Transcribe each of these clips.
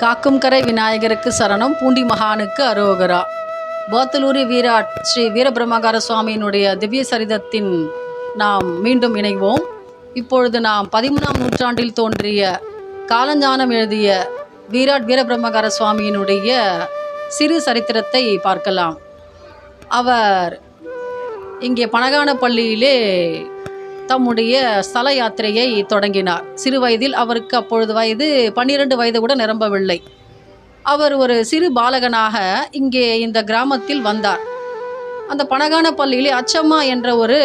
காக்கும் கரை விநாயகருக்கு சரணம். பூண்டி மகானுக்கு அரோகரா போத்தலூரி வீராட் ஸ்ரீ வீரபிரமகார சுவாமியினுடைய திவ்ய சரிதத்தின் நாம் மீண்டும் இணைவோம். இப்பொழுது நாம் பதிமூணாம் நூற்றாண்டில் தோன்றிய காலஞானம் எழுதிய வீராட் வீரபிரம்மகார சுவாமியினுடைய சிறு சரித்திரத்தை பார்க்கலாம். அவர் இங்கே பனகான பள்ளியிலே தம்முடைய ஸ்தல யாத்திரையை தொடங்கினார். சிறு வயதில் அவருக்கு அப்பொழுது வயது பன்னிரண்டு வயது கூட நிரம்பவில்லை. அவர் ஒரு சிறு பாலகனாக இங்கே இந்த கிராமத்தில் வந்தார். அந்த பனகானப்பள்ளியிலே அச்சம்மா என்ற ஒரு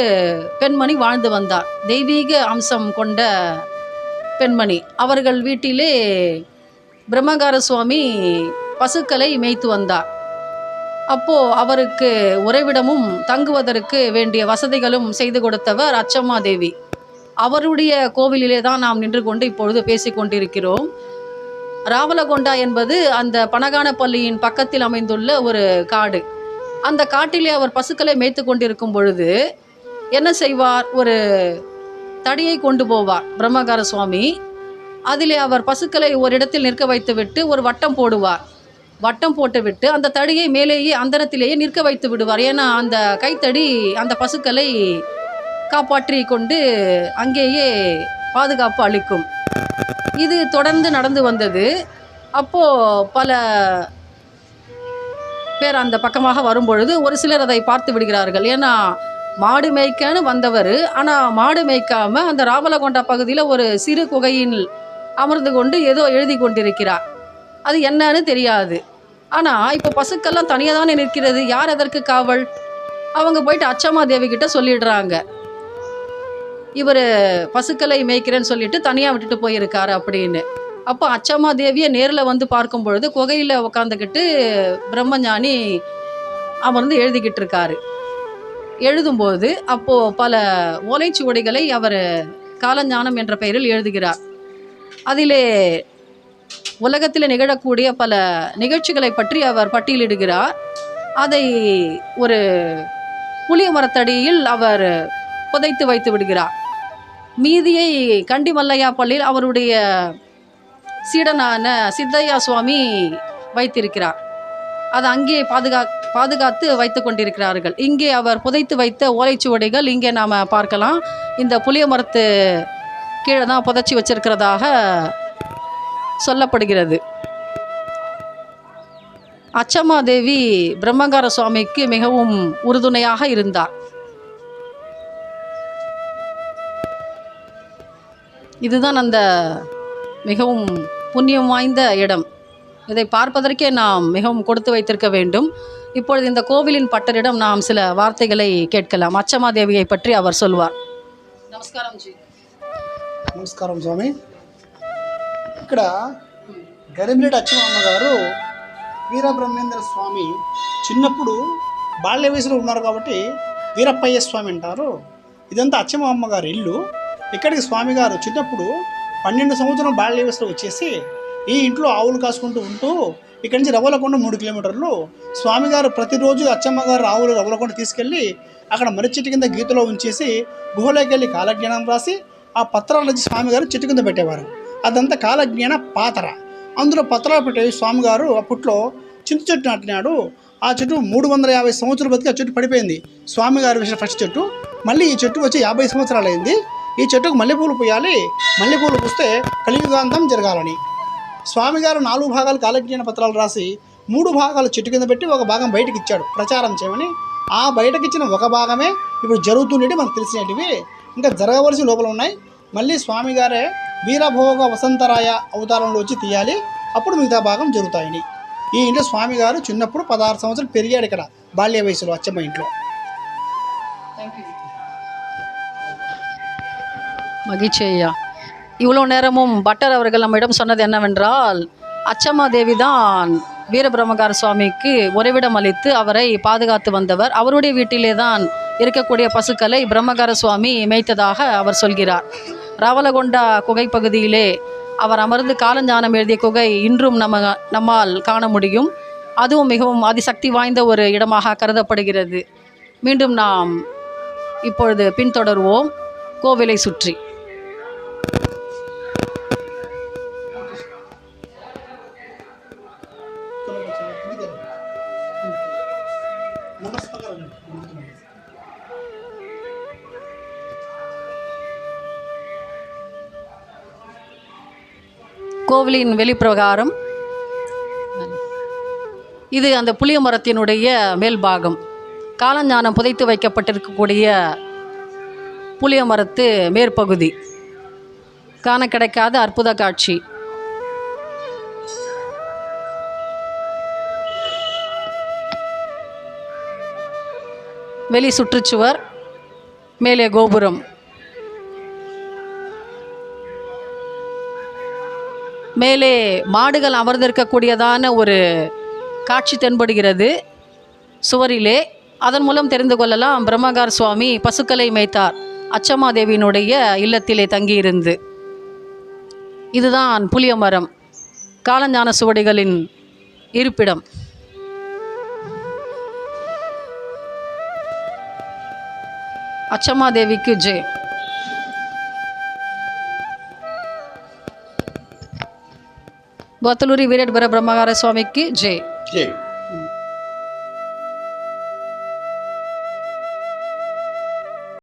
பெண்மணி வாழ்ந்து வந்தார். தெய்வீக அம்சம் கொண்ட பெண்மணி. அவர்கள் வீட்டிலே பிரம்மகார சுவாமி பசுக்களை மேய்த்து வந்தார். அப்போ அவருக்கு உறைவிடமும் தங்குவதற்கு வேண்டிய வசதிகளும் செய்து கொடுத்தவர் அச்சம்மா தேவி அவருடைய கோவிலிலே தான் நாம் நின்று கொண்டு இப்பொழுது பேசிக் கொண்டிருக்கிறோம். ராவலகொண்டா என்பது அந்த பனகானப்பள்ளியின் பக்கத்தில் அமைந்துள்ள ஒரு காடு. அந்த காட்டிலே அவர் பசுக்களை மேய்த்து கொண்டிருக்கும் பொழுது என்ன செய்வார்? ஒரு தடியை கொண்டு போவார் பிரம்மகார சுவாமி. அதிலே அவர் பசுக்களை ஒரு இடத்தில் நிற்க வைத்துவிட்டு ஒரு வட்டம் போடுவார். வட்டம் போட்டுவிட்டு அந்த தடியை மேலேயே அந்தரத்திலேயே நிற்க வைத்து விடுவார். ஏன்னா அந்த கைத்தடி அந்த பசுக்களை காப்பாற்றி கொண்டு அங்கேயே பாதுகாப்பு அளிக்கும். இது தொடர்ந்து நடந்து வந்தது. அப்போது பல பேர் அந்த பக்கமாக வரும்பொழுது ஒரு சிலர் அதை பார்த்து விடுகிறார்கள். ஏன்னா மாடு மேய்க்கன்னு வந்தவர். ஆனால் மாடு மேய்க்காம அந்த ராவலகொண்டா பகுதியில் ஒரு சிறு குகையில் அமர்ந்து கொண்டு ஏதோ எழுதி கொண்டிருக்கிறார். அது என்னன்னு தெரியாது. ஆனால் இப்போ பசுக்கெல்லாம் தனியாக தானே நிற்கிறது? யார் எதற்கு காவல்? அவங்க போயிட்டு அச்சம்மா தேவி கிட்ட சொல்லிடுறாங்க. இவர் பசுக்களை மேய்க்கிறேன்னு சொல்லிட்டு தனியாக விட்டுட்டு போயிருக்காரு அப்படின்னு. அப்போ அச்சம்மா தேவியை நேரில் வந்து பார்க்கும் பொழுது குகையில் உக்காந்துக்கிட்டு பிரம்மஞானி அமர்ந்து எழுதிக்கிட்டு இருக்காரு. எழுதும்போது அப்போது பல ஓலைச்சுவடிகளை அவர் காலஞானம் என்ற பெயரில் எழுதுகிறார். அதிலே உலகத்தில் நிகழக்கூடிய பல நிகழ்ச்சிகளை பற்றி அவர் பட்டியலிடுகிறார். அதை ஒரு புளிய மரத்தடியில் அவர் புதைத்து வைத்து விடுகிறார். மீதியை கண்டி மல்லையா பள்ளியில் அவருடைய சீடனான சித்தையா சுவாமி வைத்திருக்கிறார். அது அங்கே பாதுகா பாதுகாத்து வைத்து கொண்டிருக்கிறார்கள். இங்கே அவர் புதைத்து வைத்த ஓலைச்சுவடிகள் இங்கே நாம் பார்க்கலாம். இந்த புளிய மரத்து கீழே தான் புதைச்சி வச்சிருக்கிறதாக சொல்லப்படுகிறது. அச்சமாதேவி பிரம்மங்கார சுவாமிக்கு மிகவும் உறுதுணையாக இருந்தார். இதுதான் அந்த மிகவும் புண்ணியம் வாய்ந்த இடம். இதை பார்ப்பதற்கே நாம் மிகவும் கொடுத்து வைத்திருக்க வேண்டும். இப்பொழுது இந்த கோவிலின் பட்டரிடம் நாம் சில வார்த்தைகளை கேட்கலாம். அச்சமாதேவியை பற்றி அவர் சொல்வார். நமஸ்காரம் ஜி. நமஸ்காரம் சுவாமி. ఇక్కడ గరిమిరెడ్డి అచ్చమ్మ గారు వీరబ్రహ్మేంద్ర స్వామి చిన్నప్పుడు బాల్య వయసులో ఉన్నారు కాబట్టి వీరప్పయ్య స్వామి అంటారు. ఇదంతా అచ్చమ్మ గారి ఇల్లు. ఇక్కడికి స్వామి గారు చిన్నప్పుడు పన్నెండు సంవత్సరం బాల్య వయసులో వచ్చేసి ఈ ఇంట్లో ఆవులు కాసుకుంటూ ఉంటూ ఇక్కడి నుంచి రవ్వలకొండ మూడు కిలోమీటర్లు స్వామి గారు ప్రతిరోజు అచ్చమ్మ గారు ఆవులు రవ్వలకొండ తీసుకెళ్ళి అక్కడ మర్రి చెట్టు కింద గీతలో ఉంచేసి గుహలోకి వెళ్ళి కాలజ్ఞానం రాసి ఆ పత్రాలు వచ్చి స్వామి గారు చెట్టు కింద పెట్టేవారు. అదంతా కాలజ్ఞాన పాతర. అందులో పత్రాలు పెట్టే స్వామి గారు అప్పట్లో చింత చెట్టు నాటినాడు. ఆ చెట్టు మూడు వందల యాభై సంవత్సరాలు బతికి ఆ చెట్టు పడిపోయింది. స్వామి గారు వేసిన ఫస్ట్ చెట్టు. మళ్ళీ ఈ చెట్టు వచ్చి యాభై సంవత్సరాలు అయింది. ఈ చెట్టుకు మల్లెపూలు పూయాలి. మల్లెపూలు పూస్తే కలియుగాంతం జరగాలని. స్వామి గారు నాలుగు భాగాలు కాలజ్ఞాన పత్రాలు రాసి మూడు భాగాలు చెట్టు కింద పెట్టి ఒక భాగం బయటకి ఇచ్చాడు. ప్రచారం చేయమని. ఆ బయటకి ఇచ్చిన ఒక భాగమే ఇప్పుడు జరుగుతుండేవి మనకు తెలిసినటివి. ఇంకా జరగవలసిన లోపల ఉన్నాయి. మళ్ళీ స్వామి గారే వీరభోగ వసంతరాయ అవతారంలో వచ్చి తీయాలి అప్పుడు మిగతా భాగం జరుగుతాయని ఈ ఇంట్లో స్వామి గారు చిన్నప్పుడు పదహారు సంవత్సరాలు పెరిగాడు ఇక్కడ బాల్య వయసులో అచ్చమ్మ ఇంట్లో மகிழ்ச்சி ஐயா இவ்வளோ நேரமும் பட்டர் அவர்கள் நம்மிடம் சொன்னது என்னவென்றால் அச்சம்மா தேவி தான் வீரபிரம்மகார சுவாமிக்கு உறைவிடம் அளித்து அவரை பாதுகாத்து வந்தவர் அவருடைய வீட்டிலே தான் இருக்கக்கூடிய பசுக்களை பிரம்மகார சுவாமி மேய்த்ததாக அவர் சொல்கிறார் ராவலகொண்டா குகை பகுதியிலே அவர் அமர்ந்து காலஞானம் எழுதிய குகை இன்றும் நம்ம நம்மால் காண முடியும். அதுவும் மிகவும் அதிசக்தி வாய்ந்த ஒரு இடமாக கருதப்படுகிறது. மீண்டும் நாம் இப்பொழுது பின்தொடர்வோம். கோவிலை சுற்றி. கோவிலின் வெளிப்பிரகாரம். இது அந்த புளிய மரத்தினுடைய மேல்பாகம். காலஞானம் புதைத்து வைக்கப்பட்டிருக்கக்கூடிய புளிய மரத்து மேற்பகுதி. காண கிடைக்காத அற்புத காட்சி. வெளி சுற்றுச்சுவர் மேலே கோபுரம். மேலே மாடுகள் அமர்ந்திருக்கக்கூடியதான ஒரு காட்சி தென்படுகிறது. சுவரிலே அதன் மூலம் தெரிந்து கொள்ளலாம் பிரம்மகார் சுவாமி பசுக்களை மேய்த்தார். அச்சமாதேவியினுடைய இல்லத்திலே தங்கியிருந்து. இதுதான் புளிய மரம் காலஞான சுவடிகளின் இருப்பிடம். அச்சமாதேவிக்கு ஜெய் போத்தலூரி வீரட் பிரம்மகார சுவாமிக்கு ஜெய் ஜெய்